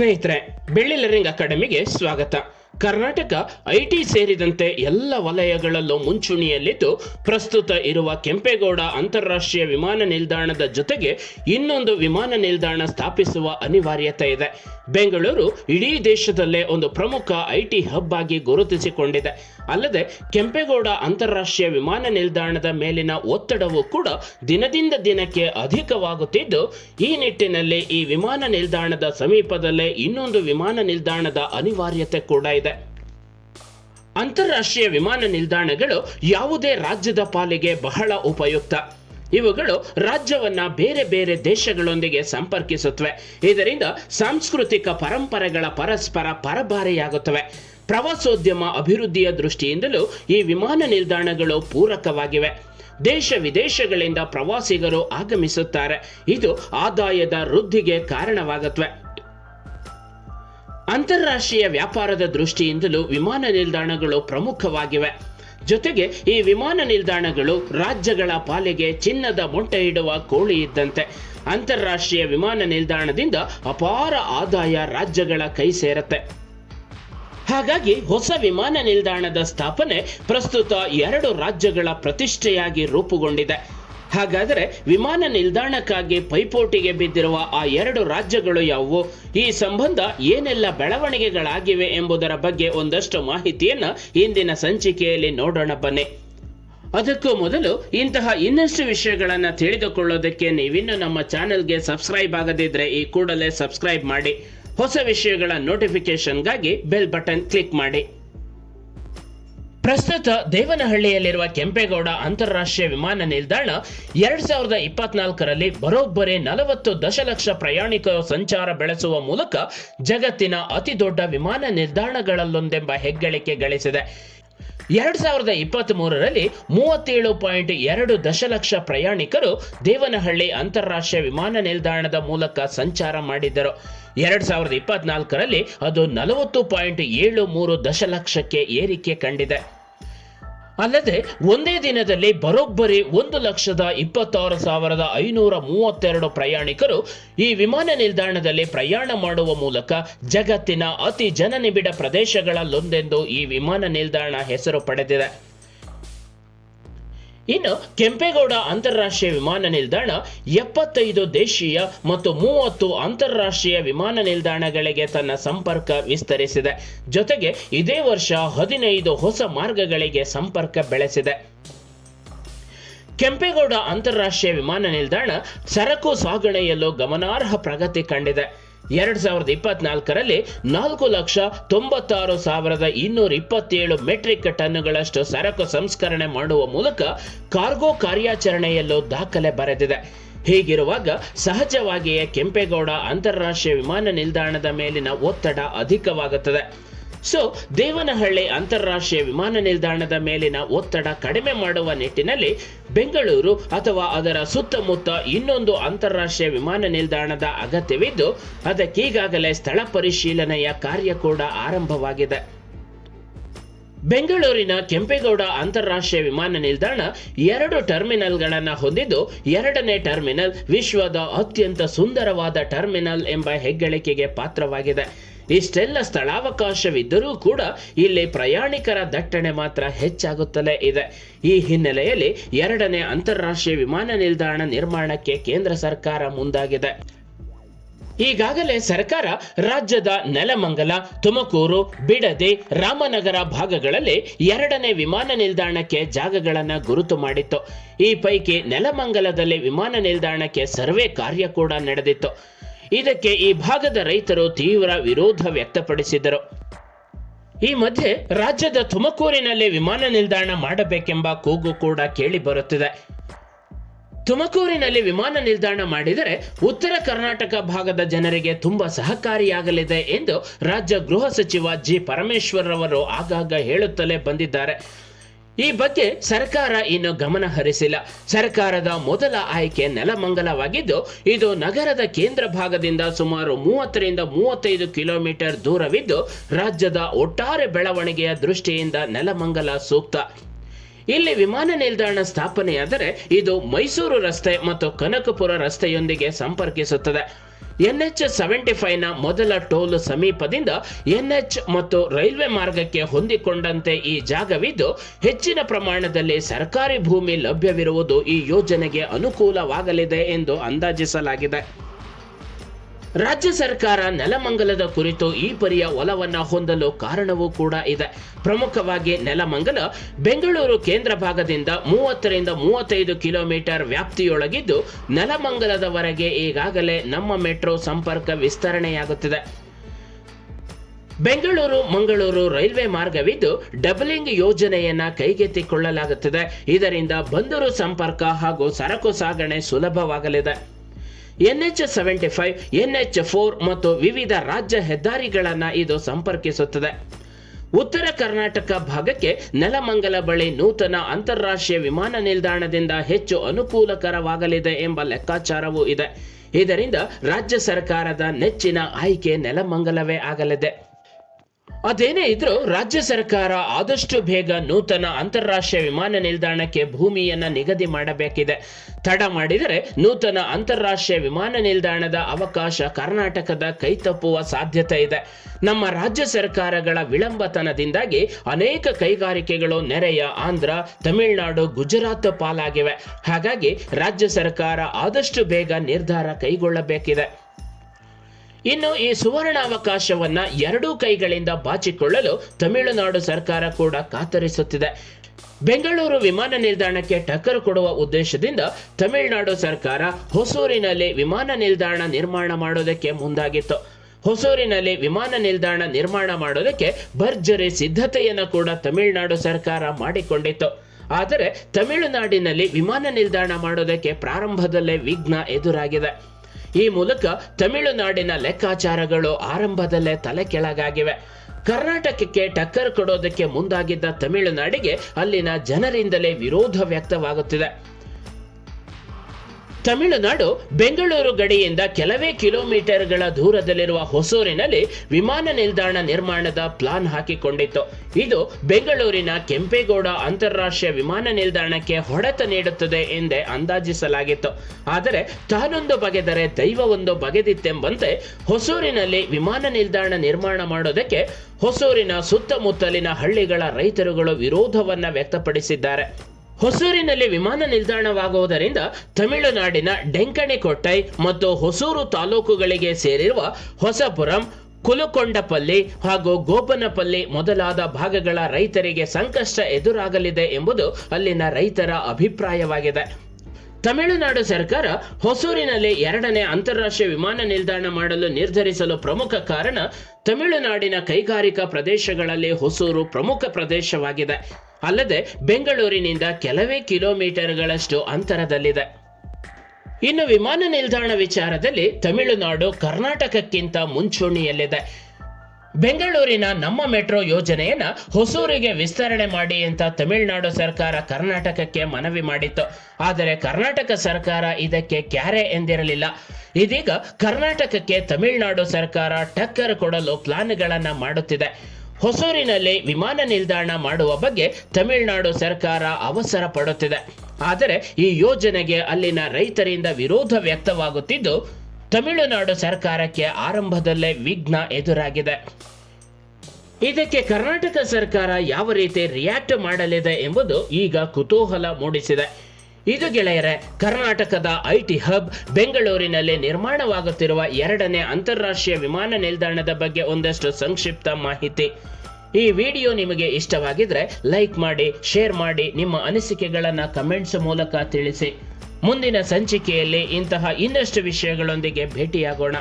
ಸ್ನೇಹಿತರೆ ಬೆಳ್ಳಿ ಲರ್ನಿಂಗ್ ಅಕಾಡೆಮಿಗೆ ಸ್ವಾಗತ. ಕರ್ನಾಟಕ ಐಟಿ ಸೇರಿದಂತೆ ಎಲ್ಲ ವಲಯಗಳಲ್ಲೂ ಮುಂಚೂಣಿಯಲ್ಲಿದ್ದು, ಪ್ರಸ್ತುತ ಇರುವ ಕೆಂಪೇಗೌಡ ಅಂತಾರಾಷ್ಟ್ರೀಯ ವಿಮಾನ ನಿಲ್ದಾಣದ ಜೊತೆಗೆ ಇನ್ನೊಂದು ವಿಮಾನ ನಿಲ್ದಾಣ ಸ್ಥಾಪಿಸುವ ಅನಿವಾರ್ಯತೆ ಇದೆ. ಬೆಂಗಳೂರು ಇಡೀ ದೇಶದಲ್ಲೇ ಒಂದು ಪ್ರಮುಖ ಐಟಿ ಹಬ್ ಆಗಿ ಗುರುತಿಸಿಕೊಂಡಿದೆ. ಅಲ್ಲದೆ, ಕೆಂಪೇಗೌಡ ಅಂತಾರಾಷ್ಟ್ರೀಯ ವಿಮಾನ ನಿಲ್ದಾಣದ ಮೇಲಿನ ಒತ್ತಡವು ಕೂಡ ದಿನದಿಂದ ದಿನಕ್ಕೆ ಅಧಿಕವಾಗುತ್ತಿದ್ದು, ಈ ನಿಟ್ಟಿನಲ್ಲಿ ಈ ವಿಮಾನ ನಿಲ್ದಾಣದ ಸಮೀಪದಲ್ಲೇ ಇನ್ನೊಂದು ವಿಮಾನ ನಿಲ್ದಾಣದ ಅನಿವಾರ್ಯತೆ ಕೂಡ ಇದೆ. ಅಂತಾರಾಷ್ಟ್ರೀಯ ವಿಮಾನ ನಿಲ್ದಾಣಗಳು ಯಾವುದೇ ರಾಜ್ಯದ ಪಾಲಿಗೆ ಬಹಳ ಉಪಯುಕ್ತ. ಇವುಗಳು ರಾಜ್ಯವನ್ನ ಬೇರೆ ಬೇರೆ ದೇಶಗಳೊಂದಿಗೆ ಸಂಪರ್ಕಿಸುತ್ತವೆ. ಇದರಿಂದ ಸಾಂಸ್ಕೃತಿಕ ಪರಂಪರೆಗಳ ಪರಸ್ಪರ ಪರಭಾರೆಯಾಗುತ್ತವೆ. ಪ್ರವಾಸೋದ್ಯಮ ಅಭಿವೃದ್ಧಿಯ ದೃಷ್ಟಿಯಿಂದಲೂ ಈ ವಿಮಾನ ನಿಲ್ದಾಣಗಳು ಪೂರಕವಾಗಿವೆ. ದೇಶ ವಿದೇಶಗಳಿಂದ ಪ್ರವಾಸಿಗರು ಆಗಮಿಸುತ್ತಾರೆ. ಇದು ಆದಾಯದ ವೃದ್ಧಿಗೆ ಕಾರಣವಾಗುತ್ತವೆ. ಅಂತಾರಾಷ್ಟ್ರೀಯ ವ್ಯಾಪಾರದ ದೃಷ್ಟಿಯಿಂದಲೂ ವಿಮಾನ ನಿಲ್ದಾಣಗಳು ಪ್ರಮುಖವಾಗಿವೆ. ಜೊತೆಗೆ ಈ ವಿಮಾನ ನಿಲ್ದಾಣಗಳು ರಾಜ್ಯಗಳ ಪಾಲಿಗೆ ಚಿನ್ನದ ಮೊಟ್ಟೆ ಇಡುವ ಕೋಳಿ ಇದ್ದಂತೆ. ಅಂತಾರಾಷ್ಟ್ರೀಯ ವಿಮಾನ ನಿಲ್ದಾಣದಿಂದ ಅಪಾರ ಆದಾಯ ರಾಜ್ಯಗಳ ಕೈ ಸೇರತ್ತೆ. ಹಾಗಾಗಿ ಹೊಸ ವಿಮಾನ ನಿಲ್ದಾಣದ ಸ್ಥಾಪನೆ ಪ್ರಸ್ತುತ ಎರಡು ರಾಜ್ಯಗಳ ಪ್ರತಿಷ್ಠೆಯಾಗಿ ರೂಪುಗೊಂಡಿದೆ. ಹಾಗಾದರೆ ವಿಮಾನ ನಿಲ್ದಾಣಕ್ಕಾಗಿ ಪೈಪೋಟಿಗೆ ಬಿದ್ದಿರುವ ಆ ಎರಡು ರಾಜ್ಯಗಳು ಯಾವುವು? ಈ ಸಂಬಂಧ ಏನೆಲ್ಲ ಬೆಳವಣಿಗೆಗಳಾಗಿವೆ ಎಂಬುದರ ಬಗ್ಗೆ ಒಂದಷ್ಟು ಮಾಹಿತಿಯನ್ನು ಇಂದಿನ ಸಂಚಿಕೆಯಲ್ಲಿ ನೋಡೋಣ ಬನ್ನಿ. ಅದಕ್ಕೂ ಮೊದಲು ಇಂತಹ ಇನ್ನಷ್ಟು ವಿಷಯಗಳನ್ನು ತಿಳಿದುಕೊಳ್ಳೋದಕ್ಕೆ ನೀವಿನ್ನು ನಮ್ಮ ಚಾನೆಲ್ಗೆ ಸಬ್ಸ್ಕ್ರೈಬ್ ಆಗದಿದ್ದರೆ ಈ ಕೂಡಲೇ ಸಬ್ಸ್ಕ್ರೈಬ್ ಮಾಡಿ. ಹೊಸ ವಿಷಯಗಳ ನೋಟಿಫಿಕೇಶನ್ಗಾಗಿ ಬೆಲ್ ಬಟನ್ ಕ್ಲಿಕ್ ಮಾಡಿ. ಪ್ರಸ್ತುತ ದೇವನಹಳ್ಳಿಯಲ್ಲಿರುವ ಕೆಂಪೇಗೌಡ ಅಂತಾರಾಷ್ಟ್ರೀಯ ವಿಮಾನ ನಿಲ್ದಾಣ ಎರಡ್ ಸಾವಿರದ ಇಪ್ಪತ್ನಾಲ್ಕರಲ್ಲಿ ಬರೋಬ್ಬರಿ ನಲವತ್ತು ದಶಲಕ್ಷ ಪ್ರಯಾಣಿಕರ ಸಂಚಾರ ಬೆಳೆಸುವ ಮೂಲಕ ಜಗತ್ತಿನ ಅತಿ ದೊಡ್ಡ ವಿಮಾನ ನಿಲ್ದಾಣಗಳಲ್ಲೊಂದೆಂಬ ಹೆಗ್ಗಳಿಕೆ ಗಳಿಸಿದೆ. ಎರಡ್ ಸಾವಿರದ ಇಪ್ಪತ್ತ್ ಮೂರರಲ್ಲಿ ಮೂವತ್ತೇಳು ಪಾಯಿಂಟ್ ಎರಡು ದಶಲಕ್ಷ ಪ್ರಯಾಣಿಕರು ದೇವನಹಳ್ಳಿ ಅಂತಾರಾಷ್ಟ್ರೀಯ ವಿಮಾನ ನಿಲ್ದಾಣದ ಮೂಲಕ ಸಂಚಾರ ಮಾಡಿದ್ದರು. ಎರಡ್ ಸಾವಿರದ ಇಪ್ಪತ್ನಾಲ್ಕರಲ್ಲಿ ಅದು ನಲವತ್ತು ಪಾಯಿಂಟ್ ಏಳು ಮೂರು ದಶಲಕ್ಷಕ್ಕೆ ಏರಿಕೆ ಕಂಡಿದೆ. ಅಲ್ಲದೆ ಒಂದೇ ದಿನದಲ್ಲಿ ಬರೋಬ್ಬರಿ ಒಂದು ಲಕ್ಷದ ಇಪ್ಪತ್ತಾರು ಸಾವಿರದ ಐನೂರ ಮೂವತ್ತೆರಡು ಪ್ರಯಾಣಿಕರು ಈ ವಿಮಾನ ನಿಲ್ದಾಣದಲ್ಲಿ ಪ್ರಯಾಣ ಮಾಡುವ ಮೂಲಕ ಜಗತ್ತಿನ ಅತಿ ಜನನಿಬಿಡ ಪ್ರದೇಶಗಳಲ್ಲೊಂದೆಂದು ಈ ವಿಮಾನ ನಿಲ್ದಾಣ ಹೆಸರು ಪಡೆದಿದೆ. ಇನ್ನು ಕೆಂಪೇಗೌಡ ಅಂತಾರಾಷ್ಟ್ರೀಯ ವಿಮಾನ ನಿಲ್ದಾಣ ಎಪ್ಪತ್ತೈದು ದೇಶೀಯ ಮತ್ತು ಮೂವತ್ತು ಅಂತಾರಾಷ್ಟ್ರೀಯ ವಿಮಾನ ನಿಲ್ದಾಣಗಳಿಗೆ ತನ್ನ ಸಂಪರ್ಕ ವಿಸ್ತರಿಸಿದೆ. ಜೊತೆಗೆ ಇದೇ ವರ್ಷ ಹದಿನೈದು ಹೊಸ ಮಾರ್ಗಗಳಿಗೆ ಸಂಪರ್ಕ ಬೆಳೆಸಿದೆ. ಕೆಂಪೇಗೌಡ ಅಂತಾರಾಷ್ಟ್ರೀಯ ವಿಮಾನ ನಿಲ್ದಾಣ ಸರಕು ಸಾಗಣೆಯಲ್ಲೂ ಗಮನಾರ್ಹ ಪ್ರಗತಿ ಕಂಡಿದೆ. ಎರಡ್ ಸಾವಿರದ ಇಪ್ಪತ್ನಾಲ್ಕರಲ್ಲಿ ನಾಲ್ಕು ಲಕ್ಷ ತೊಂಬತ್ತಾರು ಸಾವಿರದ ಇನ್ನೂರ ಇಪ್ಪತ್ತೇಳು ಮೆಟ್ರಿಕ್ ಟನ್ಗಳಷ್ಟು ಸರಕು ಸಂಸ್ಕರಣೆ ಮಾಡುವ ಮೂಲಕ ಕಾರ್ಗೋ ಕಾರ್ಯಾಚರಣೆಯಲ್ಲೂ ದಾಖಲೆ ಬರೆದಿದೆ. ಹೀಗಿರುವಾಗ ಸಹಜವಾಗಿಯೇ ಕೆಂಪೇಗೌಡ ಅಂತಾರಾಷ್ಟ್ರೀಯ ವಿಮಾನ ನಿಲ್ದಾಣದ ಮೇಲಿನ ಒತ್ತಡ ಅಧಿಕವಾಗುತ್ತದೆ. ಸೊ ದೇವನಹಳ್ಳಿ ಅಂತಾರಾಷ್ಟ್ರೀಯ ವಿಮಾನ ನಿಲ್ದಾಣದ ಮೇಲಿನ ಒತ್ತಡ ಕಡಿಮೆ ಮಾಡುವ ನಿಟ್ಟಿನಲ್ಲಿ ಬೆಂಗಳೂರು ಅಥವಾ ಅದರ ಸುತ್ತಮುತ್ತ ಇನ್ನೊಂದು ಅಂತಾರಾಷ್ಟ್ರೀಯ ವಿಮಾನ ನಿಲ್ದಾಣದ ಅಗತ್ಯವಿದ್ದು, ಅದಕ್ಕೀಗಾಗಲೇ ಸ್ಥಳ ಪರಿಶೀಲನೆಯ ಕಾರ್ಯ ಕೂಡ ಆರಂಭವಾಗಿದೆ. ಬೆಂಗಳೂರಿನ ಕೆಂಪೇಗೌಡ ಅಂತಾರಾಷ್ಟ್ರೀಯ ವಿಮಾನ ನಿಲ್ದಾಣ ಎರಡು ಟರ್ಮಿನಲ್ಗಳನ್ನು ಹೊಂದಿದ್ದು, ಎರಡನೇ ಟರ್ಮಿನಲ್ ವಿಶ್ವದ ಅತ್ಯಂತ ಸುಂದರವಾದ ಟರ್ಮಿನಲ್ ಎಂಬ ಹೆಗ್ಗಳಿಕೆಗೆ ಪಾತ್ರವಾಗಿದೆ. ಇಷ್ಟೆಲ್ಲ ಸ್ಥಳಾವಕಾಶವಿದ್ದರೂ ಕೂಡ ಇಲ್ಲಿ ಪ್ರಯಾಣಿಕರ ದಟ್ಟಣೆ ಮಾತ್ರ ಹೆಚ್ಚಾಗುತ್ತಲೇ ಇದೆ. ಈ ಹಿನ್ನೆಲೆಯಲ್ಲಿ ಎರಡನೇ ಅಂತಾರಾಷ್ಟ್ರೀಯ ವಿಮಾನ ನಿಲ್ದಾಣ ನಿರ್ಮಾಣಕ್ಕೆ ಕೇಂದ್ರ ಸರ್ಕಾರ ಮುಂದಾಗಿದೆ. ಈಗಾಗಲೇ ಸರ್ಕಾರ ರಾಜ್ಯದ ನೆಲಮಂಗಲ, ತುಮಕೂರು, ಬಿಡದಿ, ರಾಮನಗರ ಭಾಗಗಳಲ್ಲಿ ಎರಡನೇ ವಿಮಾನ ನಿಲ್ದಾಣಕ್ಕೆ ಜಾಗಗಳನ್ನು ಗುರುತು ಮಾಡಿತ್ತು. ಈ ಪೈಕಿ ನೆಲಮಂಗಲದಲ್ಲಿ ವಿಮಾನ ನಿಲ್ದಾಣಕ್ಕೆ ಸರ್ವೆ ಕಾರ್ಯ ಕೂಡ ನಡೆದಿತ್ತು. ಇದಕ್ಕೆ ಈ ಭಾಗದ ರೈತರು ತೀವ್ರ ವಿರೋಧ ವ್ಯಕ್ತಪಡಿಸಿದರು. ಈ ಮಧ್ಯೆ ರಾಜ್ಯದ ತುಮಕೂರಿನಲ್ಲಿ ವಿಮಾನ ನಿಲ್ದಾಣ ಮಾಡಬೇಕೆಂಬ ಕೂಗು ಕೂಡ ಕೇಳಿ ಬರುತ್ತಿದೆ. ತುಮಕೂರಿನಲ್ಲಿ ವಿಮಾನ ನಿಲ್ದಾಣ ಮಾಡಿದರೆ ಉತ್ತರ ಕರ್ನಾಟಕ ಭಾಗದ ಜನರಿಗೆ ತುಂಬಾ ಸಹಕಾರಿಯಾಗಲಿದೆ ಎಂದು ರಾಜ್ಯ ಗೃಹ ಸಚಿವ ಜಿ ಪರಮೇಶ್ವರ್ ಅವರು ಆಗಾಗ ಹೇಳುತ್ತಲೇ ಬಂದಿದ್ದಾರೆ. ಈ ಬಗ್ಗೆ ಸರ್ಕಾರ ಇನ್ನು ಗಮನ ಹರಿಸಿಲ್ಲ. ಸರ್ಕಾರದ ಮೊದಲ ಆಯ್ಕೆ ನೆಲಮಂಗಲವಾಗಿದ್ದು, ಇದು ನಗರದ ಕೇಂದ್ರ ಭಾಗದಿಂದ ಸುಮಾರು ಮೂವತ್ತರಿಂದ ಮೂವತ್ತೈದು ಕಿಲೋಮೀಟರ್ ದೂರವಿದ್ದು, ರಾಜ್ಯದ ಒಟ್ಟಾರೆ ಬೆಳವಣಿಗೆಯ ದೃಷ್ಟಿಯಿಂದ ನೆಲಮಂಗಲ ಸೂಕ್ತ. ಇಲ್ಲಿ ವಿಮಾನ ನಿಲ್ದಾಣ ಸ್ಥಾಪನೆಯಾದರೆ ಇದು ಮೈಸೂರು ರಸ್ತೆ ಮತ್ತು ಕನಕಪುರ ರಸ್ತೆಯೊಂದಿಗೆ ಸಂಪರ್ಕಿಸುತ್ತದೆ. ಎನ್ಎಚ್ ಸೆವೆಂಟಿ ಫೈವ್ನ ಮೊದಲ ಟೋಲ್ ಸಮೀಪದಿಂದ ಎನ್ಎಚ್ ಮತ್ತು ರೈಲ್ವೆ ಮಾರ್ಗಕ್ಕೆ ಹೊಂದಿಕೊಂಡಂತೆ ಈ ಜಾಗವಿದ್ದು, ಹೆಚ್ಚಿನ ಪ್ರಮಾಣದಲ್ಲಿ ಸರ್ಕಾರಿ ಭೂಮಿ ಲಭ್ಯವಿರುವುದು ಈ ಯೋಜನೆಗೆ ಅನುಕೂಲವಾಗಲಿದೆ ಎಂದು ಅಂದಾಜಿಸಲಾಗಿದೆ. ರಾಜ್ಯ ಸರ್ಕಾರ ನೆಲಮಂಗಲದ ಕುರಿತು ಈ ಪರಿಯ ಒಲವನ್ನ ಹೊಂದಲು ಕಾರಣವೂ ಕೂಡ ಇದೆ. ಪ್ರಮುಖವಾಗಿ ನೆಲಮಂಗಲ, ಬೆಂಗಳೂರು ಕೇಂದ್ರ ಭಾಗದಿಂದ ಮೂವತ್ತರಿಂದ ಮೂವತ್ತೈದು ಕಿಲೋಮೀಟರ್ ವ್ಯಾಪ್ತಿಯೊಳಗಿದ್ದು, ನೆಲಮಂಗಲದವರೆಗೆ ಈಗಾಗಲೇ ನಮ್ಮ ಮೆಟ್ರೋ ಸಂಪರ್ಕ ವಿಸ್ತರಣೆಯಾಗುತ್ತಿದೆ. ಬೆಂಗಳೂರು, ಮಂಗಳೂರು ರೈಲ್ವೆ ಮಾರ್ಗವಿದ್ದು, ಡಬಲಿಂಗ್ ಯೋಜನೆಯನ್ನ ಕೈಗೆತ್ತಿಕೊಳ್ಳಲಾಗುತ್ತಿದೆ. ಇದರಿಂದ ಬಂದರು ಸಂಪರ್ಕ ಹಾಗೂ ಸರಕು ಸಾಗಣೆ ಸುಲಭವಾಗಲಿದೆ. NH seventy five, NH four ಮತ್ತು ವಿವಿಧ ರಾಜ್ಯ ಹೆದ್ದಾರಿಗಳನ್ನು ಇದು ಸಂಪರ್ಕಿಸುತ್ತದೆ. ಉತ್ತರ ಕರ್ನಾಟಕ ಭಾಗಕ್ಕೆ ನೆಲಮಂಗಲ ಬಳಿ ನೂತನ ಅಂತಾರಾಷ್ಟ್ರೀಯ ವಿಮಾನ ನಿಲ್ದಾಣದಿಂದ ಹೆಚ್ಚು ಅನುಕೂಲಕರವಾಗಲಿದೆ ಎಂಬ ಲೆಕ್ಕಾಚಾರವೂ ಇದೆ. ಇದರಿಂದ ರಾಜ್ಯ ಸರ್ಕಾರದ ನೆಚ್ಚಿನ ಆಯ್ಕೆ ನೆಲಮಂಗಲವೇ ಆಗಲಿದೆ. ಅದೇನೇ ಇದ್ರೂ ರಾಜ್ಯ ಸರ್ಕಾರ ಆದಷ್ಟು ಬೇಗ ನೂತನ ಅಂತಾರಾಷ್ಟ್ರೀಯ ವಿಮಾನ ನಿಲ್ದಾಣಕ್ಕೆ ಭೂಮಿಯನ್ನ ನಿಗದಿ ಮಾಡಬೇಕಿದೆ. ತಡ ಮಾಡಿದರೆ ನೂತನ ಅಂತಾರಾಷ್ಟ್ರೀಯ ವಿಮಾನ ನಿಲ್ದಾಣದ ಅವಕಾಶ ಕರ್ನಾಟಕದ ಕೈತಪ್ಪುವ ಸಾಧ್ಯತೆ ಇದೆ. ನಮ್ಮ ರಾಜ್ಯ ಸರ್ಕಾರಗಳ ವಿಳಂಬತನದಿಂದಾಗಿ ಅನೇಕ ಕೈಗಾರಿಕೆಗಳು ನೆರೆಯ ಆಂಧ್ರ, ತಮಿಳುನಾಡು, ಗುಜರಾತ್ ಪಾಲಾಗಿವೆ. ಹಾಗಾಗಿ ರಾಜ್ಯ ಸರ್ಕಾರ ಆದಷ್ಟು ಬೇಗ ನಿರ್ಧಾರ ಕೈಗೊಳ್ಳಬೇಕಿದೆ. ಇನ್ನು ಈ ಸುವರ್ಣಾವಕಾಶವನ್ನ ಎರಡೂ ಕೈಗಳಿಂದ ಬಾಚಿಕೊಳ್ಳಲು ತಮಿಳುನಾಡು ಸರ್ಕಾರ ಕೂಡ ಕಾತರಿಸುತ್ತಿದೆ. ಬೆಂಗಳೂರು ವಿಮಾನ ನಿಲ್ದಾಣಕ್ಕೆ ಟಕ್ಕರ್ ಕೊಡುವ ಉದ್ದೇಶದಿಂದ ತಮಿಳುನಾಡು ಸರ್ಕಾರ ಹೊಸೂರಿನಲ್ಲಿ ವಿಮಾನ ನಿಲ್ದಾಣ ನಿರ್ಮಾಣ ಮಾಡೋದಕ್ಕೆ ಮುಂದಾಗಿತ್ತು. ಹೊಸೂರಿನಲ್ಲಿ ವಿಮಾನ ನಿಲ್ದಾಣ ನಿರ್ಮಾಣ ಮಾಡೋದಕ್ಕೆ ಭರ್ಜರಿ ಸಿದ್ಧತೆಯನ್ನು ಕೂಡ ತಮಿಳುನಾಡು ಸರ್ಕಾರ ಮಾಡಿಕೊಂಡಿತ್ತು. ಆದರೆ ತಮಿಳುನಾಡಿನಲ್ಲಿ ವಿಮಾನ ನಿಲ್ದಾಣ ಮಾಡೋದಕ್ಕೆ ಪ್ರಾರಂಭದಲ್ಲೇ ವಿಘ್ನ ಎದುರಾಗಿದೆ. ಈ ಮೂಲಕ ತಮಿಳುನಾಡಿನ ಲೆಕ್ಕಾಚಾರಗಳು ಆರಂಭದಲ್ಲೇ ತಲೆ ಕೆಳಗಾಗಿವೆ. ಕರ್ನಾಟಕಕ್ಕೆ ಟಕ್ಕರ್ ಕೊಡೋದಕ್ಕೆ ಮುಂದಾಗಿದ್ದ ತಮಿಳುನಾಡಿಗೆ ಅಲ್ಲಿನ ಜನರಿಂದಲೇ ವಿರೋಧ ವ್ಯಕ್ತವಾಗುತ್ತಿದೆ. ತಮಿಳುನಾಡು ಬೆಂಗಳೂರು ಗಡಿಯಿಂದ ಕೆಲವೇ ಕಿಲೋಮೀಟರ್ಗಳ ದೂರದಲ್ಲಿರುವ ಹೊಸೂರಿನಲ್ಲಿ ವಿಮಾನ ನಿಲ್ದಾಣ ನಿರ್ಮಾಣದ ಪ್ಲಾನ್ ಹಾಕಿಕೊಂಡಿತ್ತು. ಇದು ಬೆಂಗಳೂರಿನ ಕೆಂಪೇಗೌಡ ಅಂತಾರಾಷ್ಟ್ರೀಯ ವಿಮಾನ ನಿಲ್ದಾಣಕ್ಕೆ ಹೊಡೆತ ನೀಡುತ್ತದೆ ಎಂದೇ ಅಂದಾಜಿಸಲಾಗಿತ್ತು. ಆದರೆ ತಾನೊಂದು ಬಗೆದರೆ ದೈವವೊಂದು ಬಗೆದಿತ್ತೆಂಬಂತೆ ಹೊಸೂರಿನಲ್ಲಿ ವಿಮಾನ ನಿಲ್ದಾಣ ನಿರ್ಮಾಣ ಮಾಡೋದಕ್ಕೆ ಹೊಸೂರಿನ ಸುತ್ತಮುತ್ತಲಿನ ಹಳ್ಳಿಗಳ ರೈತರುಗಳು ವಿರೋಧವನ್ನ ವ್ಯಕ್ತಪಡಿಸಿದ್ದಾರೆ. ಹೊಸೂರಿನಲ್ಲಿ ವಿಮಾನ ನಿಲ್ದಾಣವಾಗುವುದರಿಂದ ತಮಿಳುನಾಡಿನ ಡೆಂಕಣಿಕೊಟ್ಟೈ ಮತ್ತು ಹೊಸೂರು ತಾಲೂಕುಗಳಿಗೆ ಸೇರಿರುವ ಹೊಸಪುರಂ, ಕುಲುಕೊಂಡಪಲ್ಲಿ ಹಾಗೂ ಗೋಪನಪಲ್ಲಿ ಮೊದಲಾದ ಭಾಗಗಳ ರೈತರಿಗೆ ಸಂಕಷ್ಟ ಎದುರಾಗಲಿದೆ ಎಂಬುದು ಅಲ್ಲಿನ ರೈತರ ಅಭಿಪ್ರಾಯವಾಗಿದೆ. ತಮಿಳುನಾಡು ಸರ್ಕಾರ ಹೊಸೂರಿನಲ್ಲಿ ಎರಡನೇ ಅಂತಾರಾಷ್ಟ್ರೀಯ ವಿಮಾನ ನಿಲ್ದಾಣ ಮಾಡಲು ನಿರ್ಧರಿಸಲು ಪ್ರಮುಖ ಕಾರಣ ತಮಿಳುನಾಡಿನ ಕೈಗಾರಿಕಾ ಪ್ರದೇಶಗಳಲ್ಲಿ ಹೊಸೂರು ಪ್ರಮುಖ ಪ್ರದೇಶವಾಗಿದೆ. ಅಲ್ಲದೆ ಬೆಂಗಳೂರಿನಿಂದ ಕೆಲವೇ ಕಿಲೋಮೀಟರ್ಗಳಷ್ಟು ಅಂತರದಲ್ಲಿದೆ. ಇನ್ನು ವಿಮಾನ ನಿಲ್ದಾಣ ವಿಚಾರದಲ್ಲಿ ತಮಿಳುನಾಡು ಕರ್ನಾಟಕಕ್ಕಿಂತ ಮುಂಚೂಣಿಯಲ್ಲಿದೆ. ಬೆಂಗಳೂರಿನ ನಮ್ಮ ಮೆಟ್ರೋ ಯೋಜನೆಯನ್ನು ಹೊಸೂರಿಗೆ ವಿಸ್ತರಣೆ ಮಾಡಿ ಅಂತ ತಮಿಳುನಾಡು ಸರ್ಕಾರ ಕರ್ನಾಟಕಕ್ಕೆ ಮನವಿ ಮಾಡಿತ್ತು. ಆದರೆ ಕರ್ನಾಟಕ ಸರ್ಕಾರ ಇದಕ್ಕೆ ಕ್ಯಾರೆ ಎಂದಿರಲಿಲ್ಲ. ಇದೀಗ ಕರ್ನಾಟಕಕ್ಕೆ ತಮಿಳುನಾಡು ಸರ್ಕಾರ ಟಕ್ಕರ್ ಕೊಡಲು ಪ್ಲಾನ್ಗಳನ್ನು ಮಾಡುತ್ತಿದೆ. ಹೊಸೂರಿನಲ್ಲಿ ವಿಮಾನ ನಿಲ್ದಾಣ ಮಾಡುವ ಬಗ್ಗೆ ತಮಿಳುನಾಡು ಸರ್ಕಾರ ಅವಸರ ಪಡುತ್ತಿದೆ. ಆದರೆ ಈ ಯೋಜನೆಗೆ ಅಲ್ಲಿನ ರೈತರಿಂದ ವಿರೋಧ ವ್ಯಕ್ತವಾಗುತ್ತಿದ್ದು, ತಮಿಳುನಾಡು ಸರ್ಕಾರಕ್ಕೆ ಆರಂಭದಲ್ಲೇ ವಿಘ್ನ ಎದುರಾಗಿದೆ. ಇದಕ್ಕೆ ಕರ್ನಾಟಕ ಸರ್ಕಾರ ಯಾವ ರೀತಿ ರಿಯಾಕ್ಟ್ ಮಾಡಲಿದೆ ಎಂಬುದು ಈಗ ಕುತೂಹಲ ಮೂಡಿಸಿದೆ. ಇದು ಗೆಳೆಯರೆ, ಕರ್ನಾಟಕದ ಐಟಿ ಹಬ್ ಬೆಂಗಳೂರಿನಲ್ಲಿ ನಿರ್ಮಾಣವಾಗುತ್ತಿರುವ ಎರಡನೇ ಅಂತಾರಾಷ್ಟ್ರೀಯ ವಿಮಾನ ನಿಲ್ದಾಣದ ಬಗ್ಗೆ ಒಂದಷ್ಟು ಸಂಕ್ಷಿಪ್ತ ಮಾಹಿತಿ. ಈ ವಿಡಿಯೋ ನಿಮಗೆ ಇಷ್ಟವಾಗಿದ್ರೆ ಲೈಕ್ ಮಾಡಿ, ಶೇರ್ ಮಾಡಿ, ನಿಮ್ಮ ಅನಿಸಿಕೆಗಳನ್ನು ಕಮೆಂಟ್ಸ್ ಮೂಲಕ ತಿಳಿಸಿ. ಮುಂದಿನ ಸಂಚಿಕೆಯಲ್ಲಿ ಇಂತಹ ಇನ್ನಷ್ಟು ವಿಷಯಗಳೊಂದಿಗೆ ಭೇಟಿಯಾಗೋಣ.